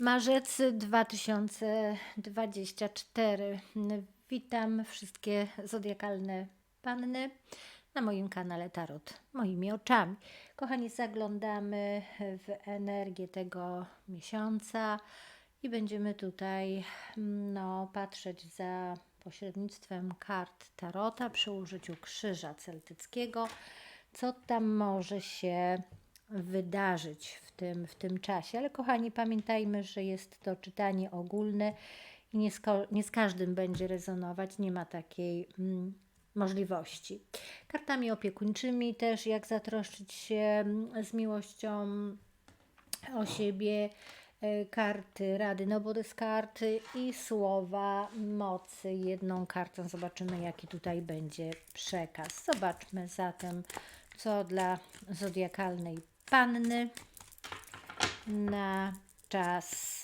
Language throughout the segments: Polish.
Marzec 2024. Witam wszystkie zodiakalne panny na moim kanale Tarot moimi oczami. Kochani, zaglądamy w energię tego miesiąca i będziemy tutaj no, patrzeć za pośrednictwem kart Tarota przy użyciu krzyża celtyckiego, co tam może się wydarzyć w tym, w tym czasie. Ale kochani, pamiętajmy, że jest to czytanie ogólne i nie z, nie z każdym będzie rezonować, nie ma takiej mm, możliwości. Kartami opiekuńczymi też, jak zatroszczyć się mm, z miłością o siebie, e, karty rady, no jest karty i słowa mocy. Jedną kartą zobaczymy, jaki tutaj będzie przekaz. Zobaczmy zatem, co dla zodiakalnej panny na czas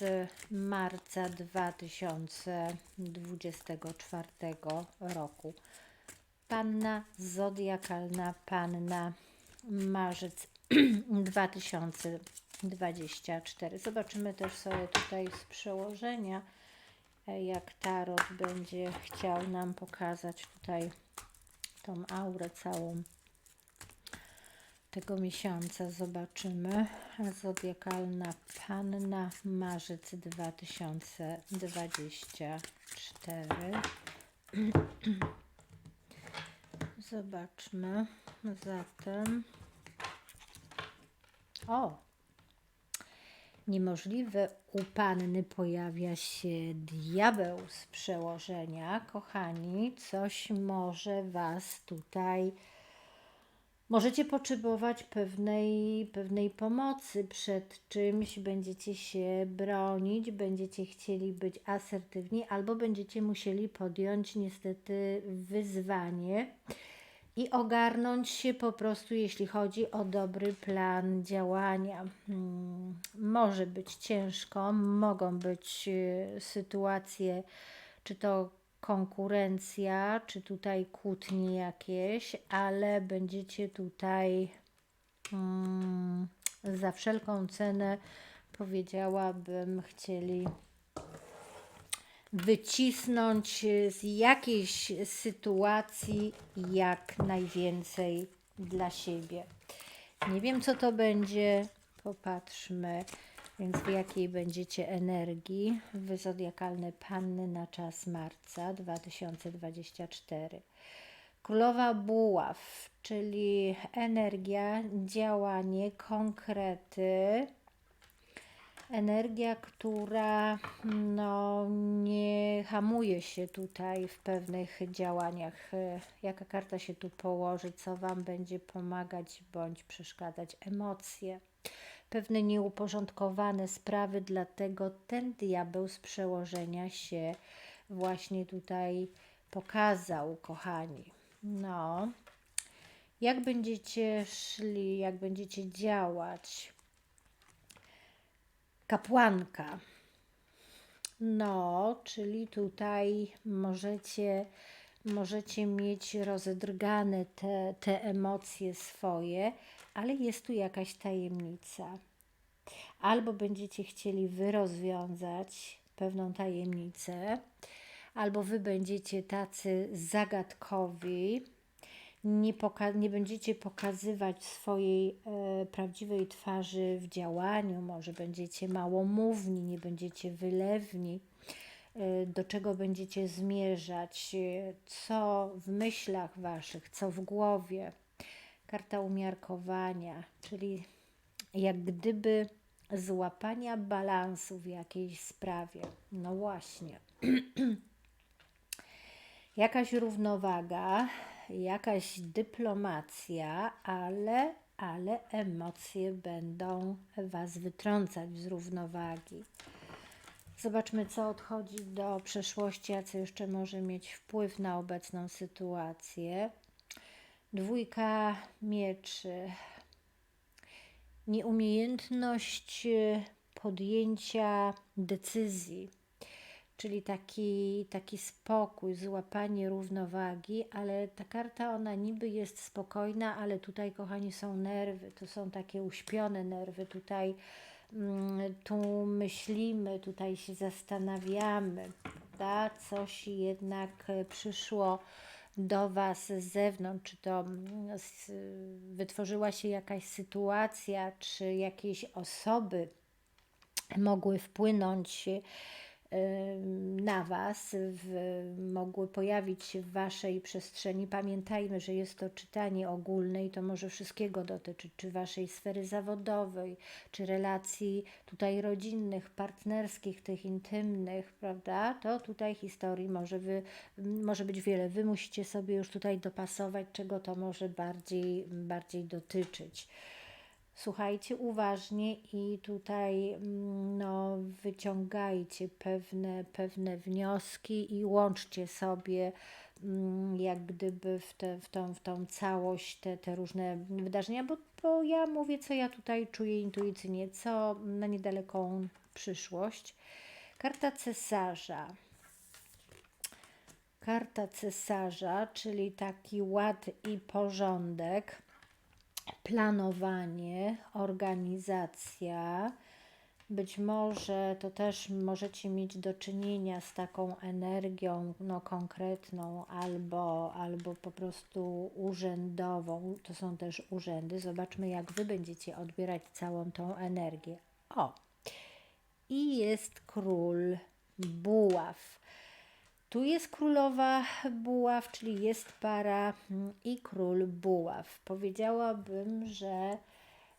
marca 2024 roku. Panna zodiakalna, panna marzec 2024. Zobaczymy też sobie tutaj z przełożenia, jak Tarot będzie chciał nam pokazać tutaj tą aurę całą tego miesiąca zobaczymy. Zodiakalna Panna, marzec 2024. Zobaczmy zatem. O! Niemożliwe u panny pojawia się diabeł z przełożenia. Kochani, coś może Was tutaj Możecie potrzebować pewnej, pewnej pomocy przed czymś, będziecie się bronić, będziecie chcieli być asertywni, albo będziecie musieli podjąć niestety wyzwanie i ogarnąć się po prostu, jeśli chodzi o dobry plan działania. Hmm, może być ciężko, mogą być y, sytuacje, czy to konkurencja, czy tutaj kłótnie jakieś, ale będziecie tutaj mm, za wszelką cenę, powiedziałabym, chcieli wycisnąć z jakiejś sytuacji jak najwięcej dla siebie. Nie wiem, co to będzie. Popatrzmy. Więc w jakiej będziecie energii wy zodiakalne panny na czas marca 2024. Królowa buław, czyli energia, działanie, konkrety, energia, która no, nie hamuje się tutaj w pewnych działaniach. Jaka karta się tu położy, co Wam będzie pomagać bądź przeszkadzać? Emocje pewne nieuporządkowane sprawy, dlatego ten diabeł z przełożenia się właśnie tutaj pokazał, kochani. No, jak będziecie szli, jak będziecie działać? Kapłanka. No, czyli tutaj możecie, możecie mieć rozedrgane te, te emocje swoje, ale jest tu jakaś tajemnica. Albo będziecie chcieli wy rozwiązać pewną tajemnicę, albo wy będziecie tacy zagadkowi, nie, nie będziecie pokazywać swojej e, prawdziwej twarzy w działaniu, może będziecie małomówni, nie będziecie wylewni, e, do czego będziecie zmierzać, e, co w myślach waszych, co w głowie karta umiarkowania, czyli jak gdyby złapania balansu w jakiejś sprawie. No właśnie. jakaś równowaga, jakaś dyplomacja, ale, ale emocje będą Was wytrącać z równowagi. Zobaczmy, co odchodzi do przeszłości, a co jeszcze może mieć wpływ na obecną sytuację. Dwójka mieczy. Nieumiejętność e, podjęcia decyzji, czyli taki, taki spokój, złapanie równowagi, ale ta karta ona niby jest spokojna, ale tutaj, kochani, są nerwy, to są takie uśpione nerwy. Tutaj mm, tu myślimy, tutaj się zastanawiamy, prawda? Coś jednak e, przyszło do Was z zewnątrz, czy to mm, wytworzyła się jakaś sytuacja, czy jakieś osoby mogły wpłynąć na Was, w, mogły pojawić się w Waszej przestrzeni. Pamiętajmy, że jest to czytanie ogólne i to może wszystkiego dotyczyć, czy Waszej sfery zawodowej, czy relacji tutaj rodzinnych, partnerskich, tych intymnych, prawda? To tutaj historii może, wy, może być wiele. Wy musicie sobie już tutaj dopasować, czego to może bardziej, bardziej dotyczyć. Słuchajcie uważnie i tutaj mm, no, wyciągajcie pewne, pewne wnioski i łączcie sobie mm, jak gdyby w, te, w, tą, w tą całość te, te różne wydarzenia, bo, bo ja mówię, co ja tutaj czuję intuicyjnie, co na niedaleką przyszłość. Karta cesarza. Karta cesarza, czyli taki ład i porządek planowanie, organizacja. Być może to też możecie mieć do czynienia z taką energią no, konkretną albo, albo po prostu urzędową. To są też urzędy. Zobaczmy, jak Wy będziecie odbierać całą tą energię. O! I jest król buław. Tu jest królowa buław, czyli jest para mm, i król buław. Powiedziałabym, że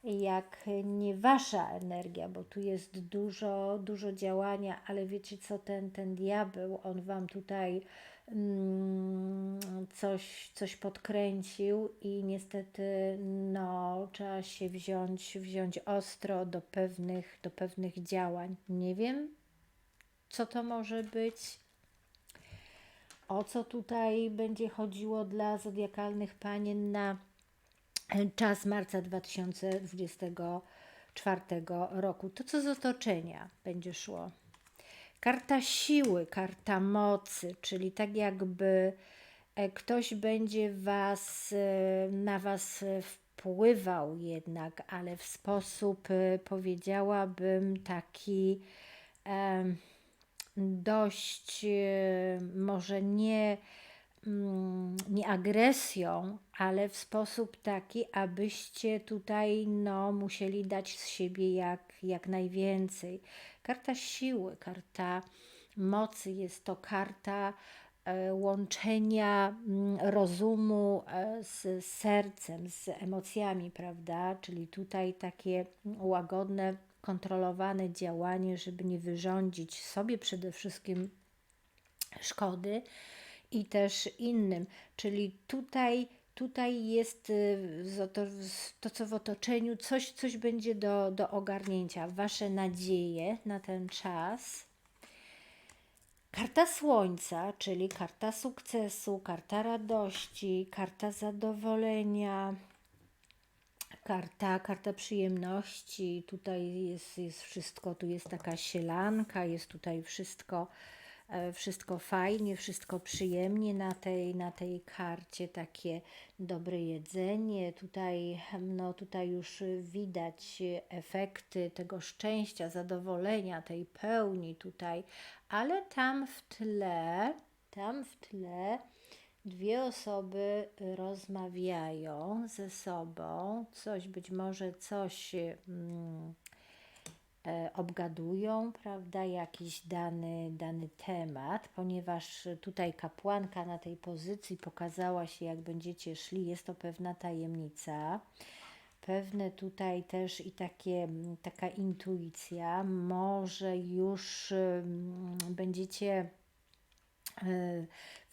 jak nie wasza energia, bo tu jest dużo, dużo działania, ale wiecie co, ten, ten diabeł, on wam tutaj mm, coś, coś podkręcił i niestety no, trzeba się wziąć, wziąć ostro do pewnych, do pewnych działań. Nie wiem, co to może być, o co tutaj będzie chodziło dla zodiakalnych panien na czas marca 2024 roku. To, co z otoczenia będzie szło. Karta siły, karta mocy, czyli tak jakby e, ktoś będzie was, e, na was wpływał jednak, ale w sposób, e, powiedziałabym, taki em, dość e, może nie, mm, nie agresją, ale w sposób taki, abyście tutaj no, musieli dać z siebie jak, jak najwięcej. Karta siły, karta mocy jest to karta e, łączenia mm, rozumu e, z sercem, z emocjami, prawda? Czyli tutaj takie łagodne kontrolowane działanie, żeby nie wyrządzić sobie przede wszystkim szkody i też innym. Czyli tutaj, tutaj jest y, to, co w otoczeniu, coś, coś będzie do, do ogarnięcia. Wasze nadzieje na ten czas. Karta Słońca, czyli karta sukcesu, karta radości, karta zadowolenia, karta, karta przyjemności. Tutaj jest, jest wszystko, tu jest taka sielanka, jest tutaj wszystko, e, wszystko fajnie, wszystko przyjemnie na tej, na tej karcie, takie dobre jedzenie. Tutaj, no, tutaj już widać efekty tego szczęścia, zadowolenia, tej pełni tutaj, ale tam w tle, tam w tle dwie osoby rozmawiają ze sobą, coś być może coś mm, e, obgadują, prawda, jakiś dany, dany temat, ponieważ tutaj kapłanka na tej pozycji pokazała się, jak będziecie szli, jest to pewna tajemnica. Pewne tutaj też i takie, taka intuicja, może już mm, będziecie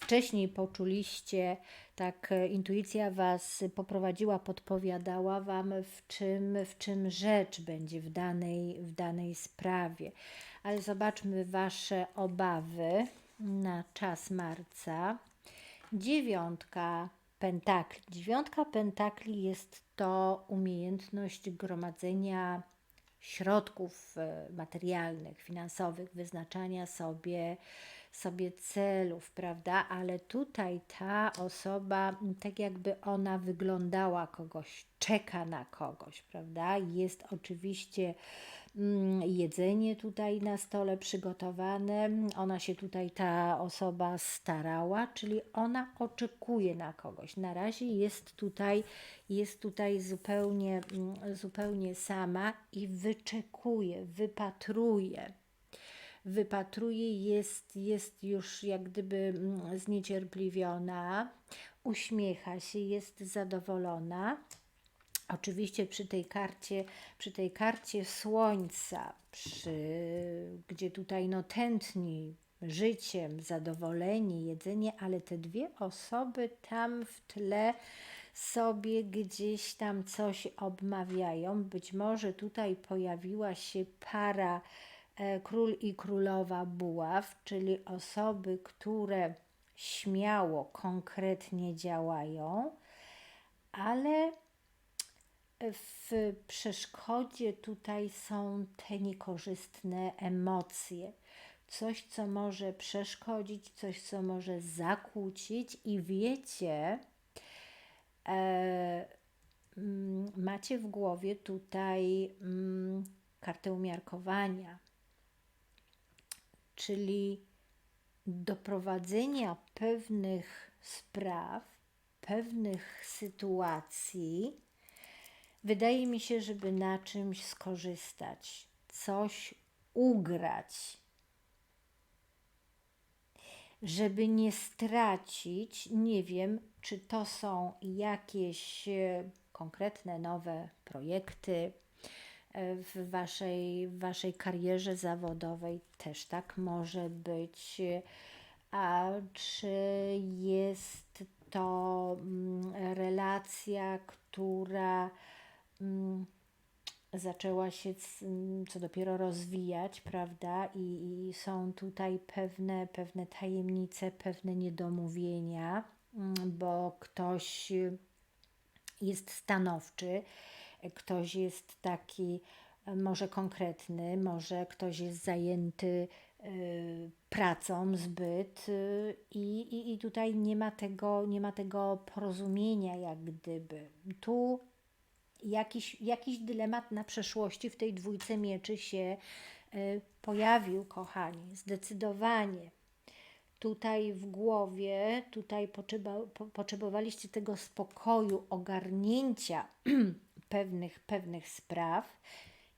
wcześniej poczuliście, tak e, intuicja Was poprowadziła, podpowiadała Wam, w czym, w czym rzecz będzie w danej, w danej sprawie. Ale zobaczmy Wasze obawy na czas marca. Dziewiątka pentakli. Dziewiątka pentakli jest to umiejętność gromadzenia środków e, materialnych, finansowych, wyznaczania sobie sobie celów, prawda? Ale tutaj ta osoba, tak jakby ona wyglądała kogoś, czeka na kogoś, prawda? Jest oczywiście mm, jedzenie tutaj na stole przygotowane. Ona się tutaj, ta osoba starała, czyli ona oczekuje na kogoś. Na razie jest tutaj, jest tutaj zupełnie, mm, zupełnie sama i wyczekuje, wypatruje wypatruje, jest, jest już jak gdyby mm, zniecierpliwiona, uśmiecha się, jest zadowolona. Oczywiście przy tej karcie, przy tej karcie słońca, przy, gdzie tutaj no tętni życiem, zadowolenie, jedzenie, ale te dwie osoby tam w tle sobie gdzieś tam coś obmawiają. Być może tutaj pojawiła się para król i królowa buław, czyli osoby, które śmiało, konkretnie działają, ale w przeszkodzie tutaj są te niekorzystne emocje. Coś, co może przeszkodzić, coś, co może zakłócić, i wiecie, e, mm, macie w głowie tutaj mm, kartę umiarkowania, czyli doprowadzenia pewnych spraw, pewnych sytuacji Wydaje mi się, żeby na czymś skorzystać, coś ugrać, żeby nie stracić, nie wiem, czy to są jakieś e, konkretne nowe projekty w waszej, w waszej karierze zawodowej, też tak może być. A czy jest to mm, relacja, która Mm, zaczęła się mm, co dopiero rozwijać, prawda? I, I, są tutaj pewne, pewne tajemnice, pewne niedomówienia, bo ktoś jest stanowczy, ktoś jest taki e, może konkretny, może ktoś jest zajęty y, pracą zbyt y, i, i, i tutaj nie ma, tego, nie ma tego porozumienia jak gdyby. Tu jakiś, jakiś dylemat na przeszłości w tej dwójce mieczy się pojawił, kochani, zdecydowanie. Tutaj w głowie, tutaj potrzeba, po, potrzebowaliście tego spokoju, ogarnięcia pewnych, pewnych spraw.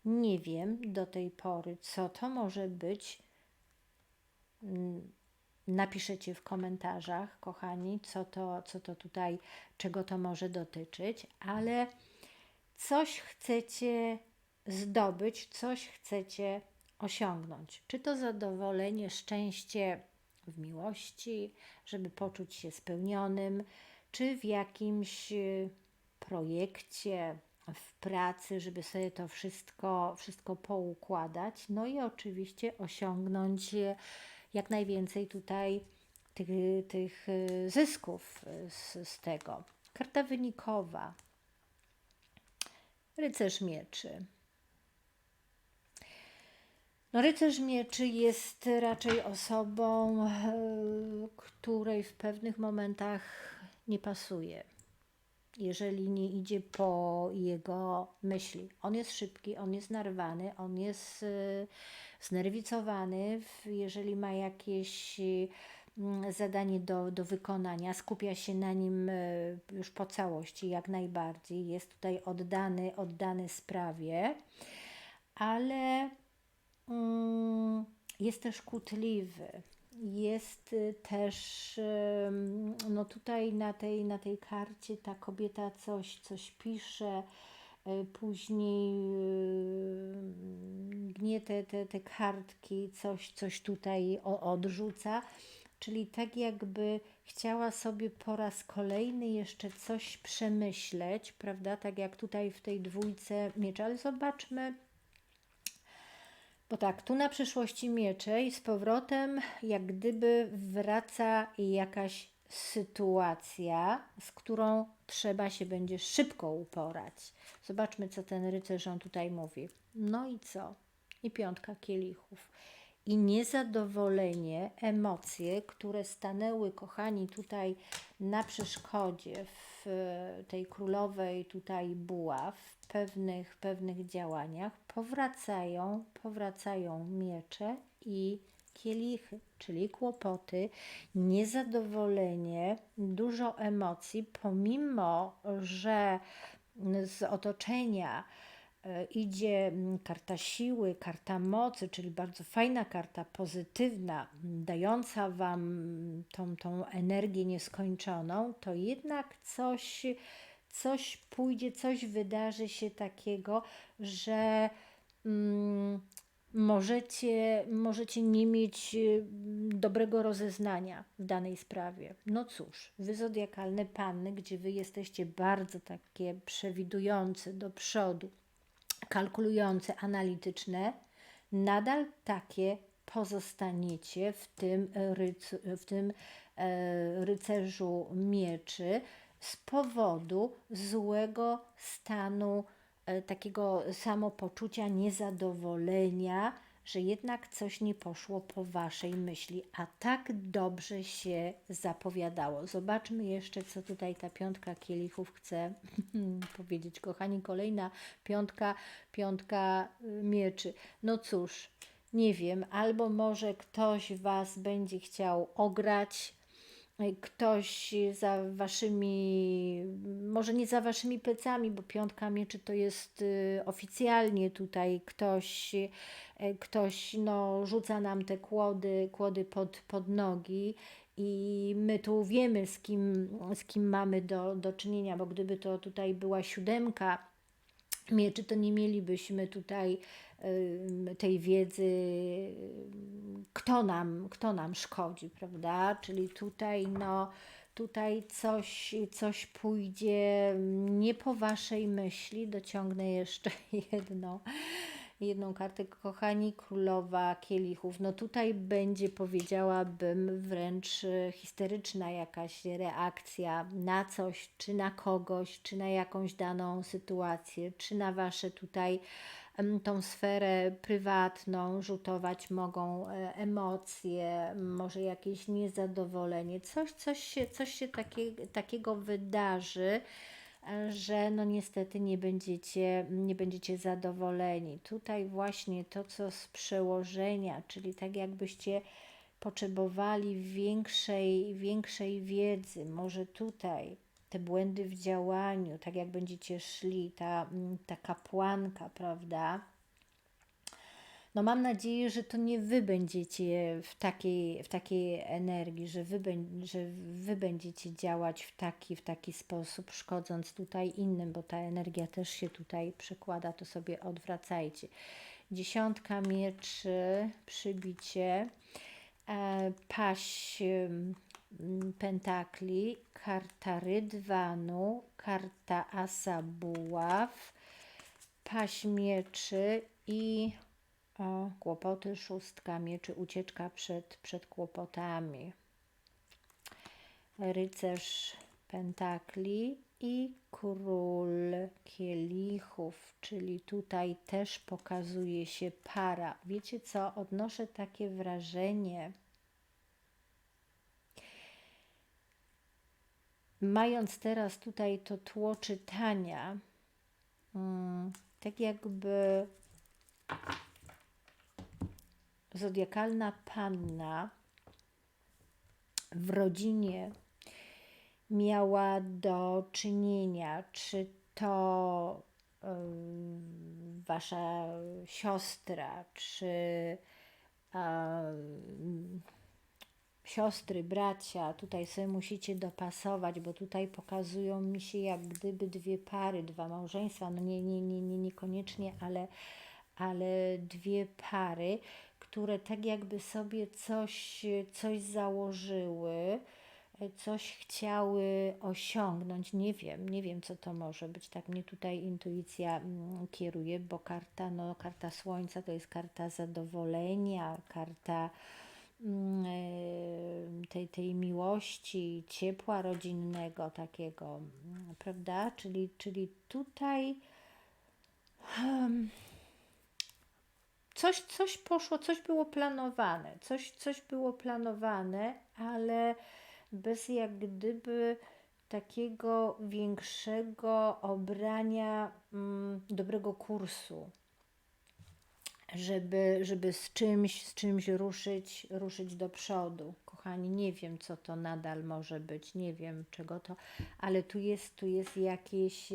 Nie wiem do tej pory, co to może być. Mm, napiszecie w komentarzach, kochani, co to, co to tutaj, czego to może dotyczyć, ale coś chcecie zdobyć, coś chcecie osiągnąć. Czy to zadowolenie, szczęście w miłości, żeby poczuć się spełnionym, czy w jakimś y, projekcie, w pracy, żeby sobie to wszystko, wszystko poukładać, no i oczywiście osiągnąć jak najwięcej tutaj tych, tych y, zysków y, z, z tego. Karta wynikowa, Rycerz mieczy. No, rycerz mieczy jest raczej osobą, e, której w pewnych momentach nie pasuje, jeżeli nie idzie po jego myśli. On jest szybki, on jest narwany, on jest e, znerwicowany, jeżeli ma jakieś Mm, zadanie do, do wykonania, skupia się na nim e, już po całości, jak najbardziej. Jest tutaj oddany, oddany sprawie, ale mm, jest też kłótliwy. Jest y, też, no tutaj na tej, na tej karcie ta kobieta coś, coś pisze, e, później y, gnie te, te, te kartki, coś, coś tutaj odrzuca czyli tak jakby chciała sobie po raz kolejny jeszcze coś przemyśleć, prawda? Tak jak tutaj w tej dwójce mieczy, ale zobaczmy, bo tak, tu na przyszłości miecze i z powrotem jak gdyby wraca jakaś sytuacja, z którą trzeba się będzie szybko uporać. Zobaczmy, co ten rycerz on tutaj mówi. No i co? I piątka kielichów. I niezadowolenie, emocje, które stanęły, kochani, tutaj na przeszkodzie w e, tej królowej tutaj buław, w pewnych, pewnych działaniach, powracają, powracają miecze i kielichy, czyli kłopoty, niezadowolenie, dużo emocji, pomimo że z otoczenia idzie mm, karta siły, karta mocy, czyli bardzo fajna karta, pozytywna, dająca Wam tą, tą energię nieskończoną, to jednak coś, coś pójdzie, coś wydarzy się takiego, że. Mm, możecie, możecie nie mieć y, dobrego rozeznania w danej sprawie. No cóż, wy zodiakalne panny, gdzie wy jesteście bardzo takie przewidujące do przodu, kalkulujące, analityczne, nadal takie pozostaniecie w tym, w tym e, rycerzu mieczy z powodu złego stanu E, takiego samopoczucia, niezadowolenia, że jednak coś nie poszło po Waszej myśli, a tak dobrze się zapowiadało. Zobaczmy jeszcze, co tutaj ta piątka kielichów chce powiedzieć. Kochani, kolejna piątka, piątka y, mieczy. No cóż, nie wiem, albo może ktoś Was będzie chciał ograć, ktoś za waszymi, może nie za waszymi plecami, bo piątka mieczy to jest y, oficjalnie tutaj ktoś, y, ktoś no, rzuca nam te kłody, kłody pod, pod nogi i my tu wiemy z kim, z kim mamy do, do czynienia, bo gdyby to tutaj była siódemka mieczy, to nie mielibyśmy tutaj tej wiedzy, kto nam, kto nam szkodzi, prawda? Czyli tutaj, no, tutaj coś, coś pójdzie nie po waszej myśli. Dociągnę jeszcze jedno, jedną kartę, kochani, królowa kielichów. No tutaj będzie, powiedziałabym, wręcz histeryczna jakaś reakcja na coś, czy na kogoś, czy na jakąś daną sytuację, czy na wasze tutaj tą sferę prywatną, rzutować mogą e, emocje, może jakieś niezadowolenie, coś, coś się, coś się takie, takiego wydarzy, e, że no niestety nie będziecie, nie będziecie zadowoleni. Tutaj właśnie to, co z przełożenia, czyli tak jakbyście potrzebowali większej, większej wiedzy, może tutaj te błędy w działaniu, tak jak będziecie szli, ta, mm, ta kapłanka, prawda? No mam nadzieję, że to nie wy będziecie w takiej, w takiej energii, że wy, że wy będziecie działać w taki, w taki sposób, szkodząc tutaj innym, bo ta energia też się tutaj przekłada, to sobie odwracajcie. Dziesiątka mieczy, przybicie, e, paść pentakli, karta rydwanu, karta asa buław, paść mieczy i o, kłopoty, szóstka mieczy, ucieczka przed, przed kłopotami. Rycerz pentakli i król kielichów, czyli tutaj też pokazuje się para. Wiecie co? Odnoszę takie wrażenie, mając teraz tutaj to tło czytania, mm, tak jakby zodiakalna panna w rodzinie miała do czynienia, czy to wasza siostra, czy siostry, bracia, tutaj sobie musicie dopasować, bo tutaj pokazują mi się jak gdyby dwie pary, dwa małżeństwa, no nie, nie, nie, nie niekoniecznie, ale, ale dwie pary, które tak jakby sobie coś, coś założyły, coś chciały osiągnąć. Nie wiem, nie wiem, co to może być. Tak mnie tutaj intuicja mm, kieruje, bo karta, no, karta słońca to jest karta zadowolenia, karta Mm, e, tej, tej miłości, ciepła rodzinnego takiego, mm, prawda? Czyli, czyli tutaj um, coś, coś poszło, coś było planowane, coś, coś było planowane, ale bez jak gdyby takiego większego obrania mm, dobrego kursu, żeby, żeby z czymś, z czymś ruszyć, ruszyć do przodu. Kochani, nie wiem, co to nadal może być, nie wiem, czego to, ale tu jest, tu jest jakieś,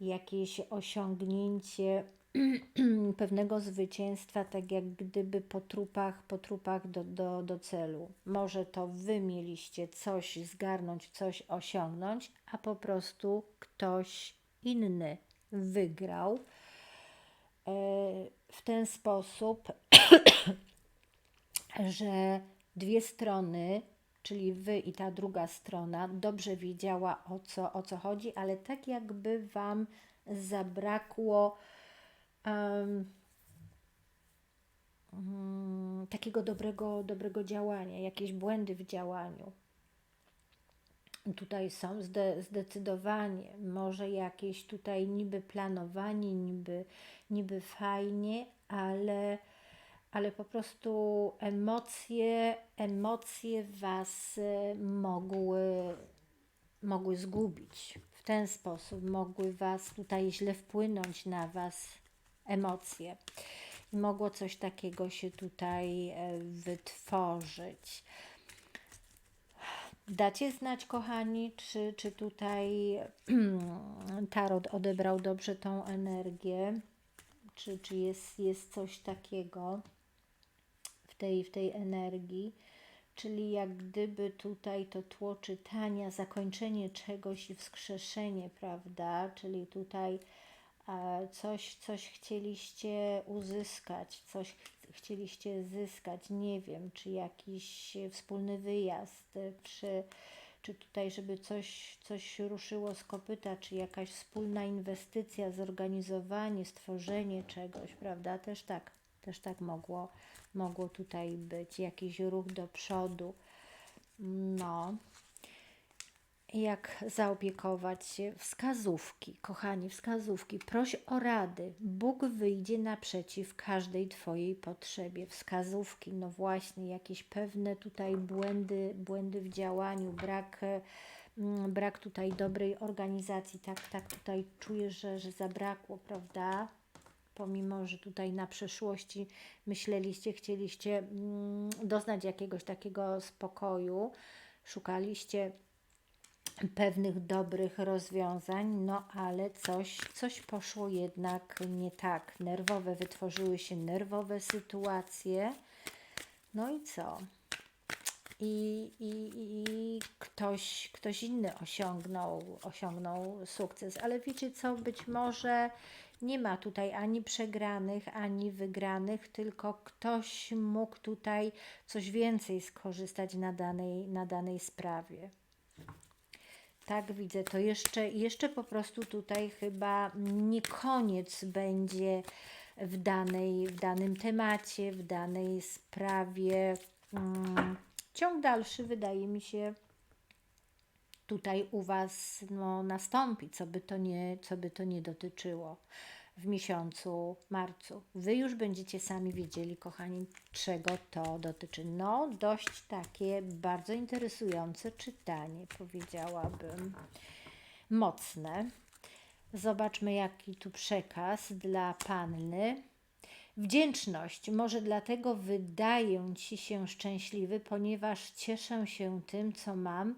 jakieś osiągnięcie pewnego zwycięstwa, tak jak gdyby po trupach, po trupach do, do, do celu. Może to wy mieliście coś zgarnąć, coś osiągnąć, a po prostu ktoś inny wygrał e, w ten sposób, że dwie strony, czyli wy i ta druga strona, dobrze wiedziała o co, o co chodzi, ale tak jakby wam zabrakło um, takiego dobrego, dobrego działania, jakieś błędy w działaniu. Tutaj są zde, zdecydowanie, może jakieś tutaj niby planowanie, niby, niby fajnie, ale, ale po prostu emocje, emocje Was e, mogły, mogły zgubić. W ten sposób mogły Was tutaj źle wpłynąć na Was emocje. I mogło coś takiego się tutaj e, wytworzyć. Dacie znać, kochani, czy, czy tutaj tarot odebrał dobrze tą energię, czy, czy jest, jest coś takiego w tej, w tej energii, czyli jak gdyby tutaj to tło czytania, zakończenie czegoś i wskrzeszenie, prawda? Czyli tutaj coś, coś chcieliście uzyskać, coś ch chcieliście zyskać, nie wiem, czy jakiś wspólny wyjazd, czy, czy tutaj, żeby coś, coś ruszyło z kopyta, czy jakaś wspólna inwestycja, zorganizowanie, stworzenie czegoś, prawda? Też tak, też tak mogło, mogło tutaj być, jakiś ruch do przodu. No jak zaopiekować się. Wskazówki, kochani, wskazówki. Proś o rady. Bóg wyjdzie naprzeciw każdej Twojej potrzebie. Wskazówki, no właśnie, jakieś pewne tutaj błędy, błędy w działaniu, brak, mm, brak tutaj dobrej organizacji. Tak, tak tutaj czuję, że, że zabrakło, prawda? Pomimo, że tutaj na przeszłości myśleliście, chcieliście mm, doznać jakiegoś takiego spokoju, szukaliście pewnych dobrych rozwiązań, no ale coś, coś poszło jednak nie tak. Nerwowe, wytworzyły się nerwowe sytuacje. No i co? I, i, i ktoś, ktoś inny osiągnął, osiągnął sukces. Ale wiecie co? Być może nie ma tutaj ani przegranych, ani wygranych, tylko ktoś mógł tutaj coś więcej skorzystać na danej, na danej sprawie. Tak, widzę to. Jeszcze, jeszcze po prostu tutaj chyba nie koniec będzie w, danej, w danym temacie, w danej sprawie. Hmm, ciąg dalszy wydaje mi się tutaj u Was no, nastąpi, co by to nie, co by to nie dotyczyło w miesiącu marcu. Wy już będziecie sami wiedzieli, kochani, czego to dotyczy. No, dość takie bardzo interesujące czytanie, powiedziałabym. Mocne. Zobaczmy, jaki tu przekaz dla panny. Wdzięczność. Może dlatego wydaję ci się szczęśliwy, ponieważ cieszę się tym, co mam,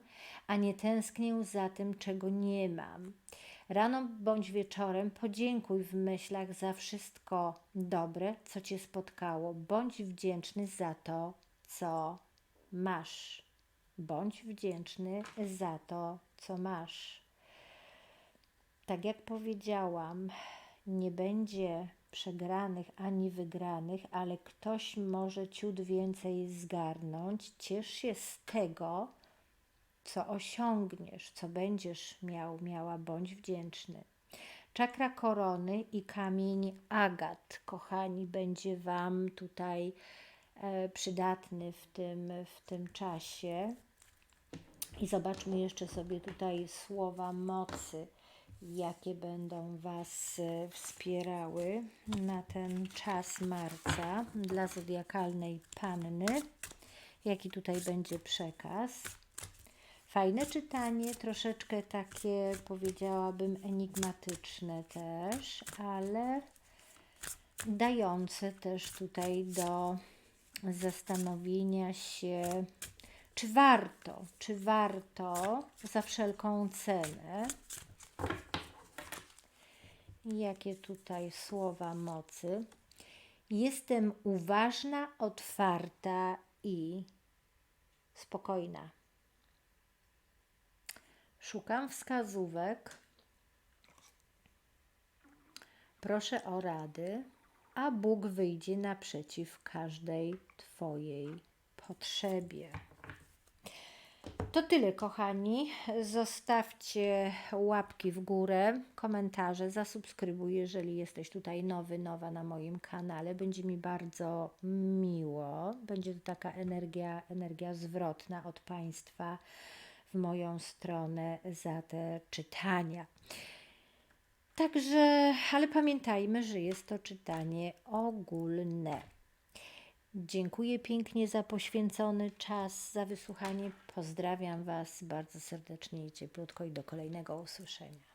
a nie tęsknię za tym, czego nie mam. Rano bądź wieczorem podziękuj w myślach za wszystko dobre, co cię spotkało. Bądź wdzięczny za to, co masz. Bądź wdzięczny za to, co masz. Tak jak powiedziałam, nie będzie przegranych ani wygranych, ale ktoś może ciut więcej zgarnąć. Ciesz się z tego, co osiągniesz, co będziesz miał, miała, bądź wdzięczny. Czakra korony i kamień agat, kochani, będzie Wam tutaj e, przydatny w tym, w tym czasie. I zobaczmy jeszcze sobie tutaj słowa mocy, jakie będą Was e, wspierały na ten czas marca dla zodiakalnej panny. Jaki tutaj będzie przekaz? Fajne czytanie, troszeczkę takie powiedziałabym enigmatyczne też, ale dające też tutaj do zastanowienia się, czy warto, czy warto za wszelką cenę. Jakie tutaj słowa mocy. Jestem uważna, otwarta i spokojna. Szukam wskazówek. Proszę o rady, a Bóg wyjdzie naprzeciw każdej Twojej potrzebie. To tyle, kochani. Zostawcie łapki w górę, komentarze, zasubskrybuj, jeżeli jesteś tutaj nowy, nowa na moim kanale. Będzie mi bardzo miło. Będzie to taka energia, energia zwrotna od Państwa w moją stronę za te czytania. Także, ale pamiętajmy, że jest to czytanie ogólne. Dziękuję pięknie za poświęcony czas, za wysłuchanie. Pozdrawiam Was bardzo serdecznie i cieplutko i do kolejnego usłyszenia.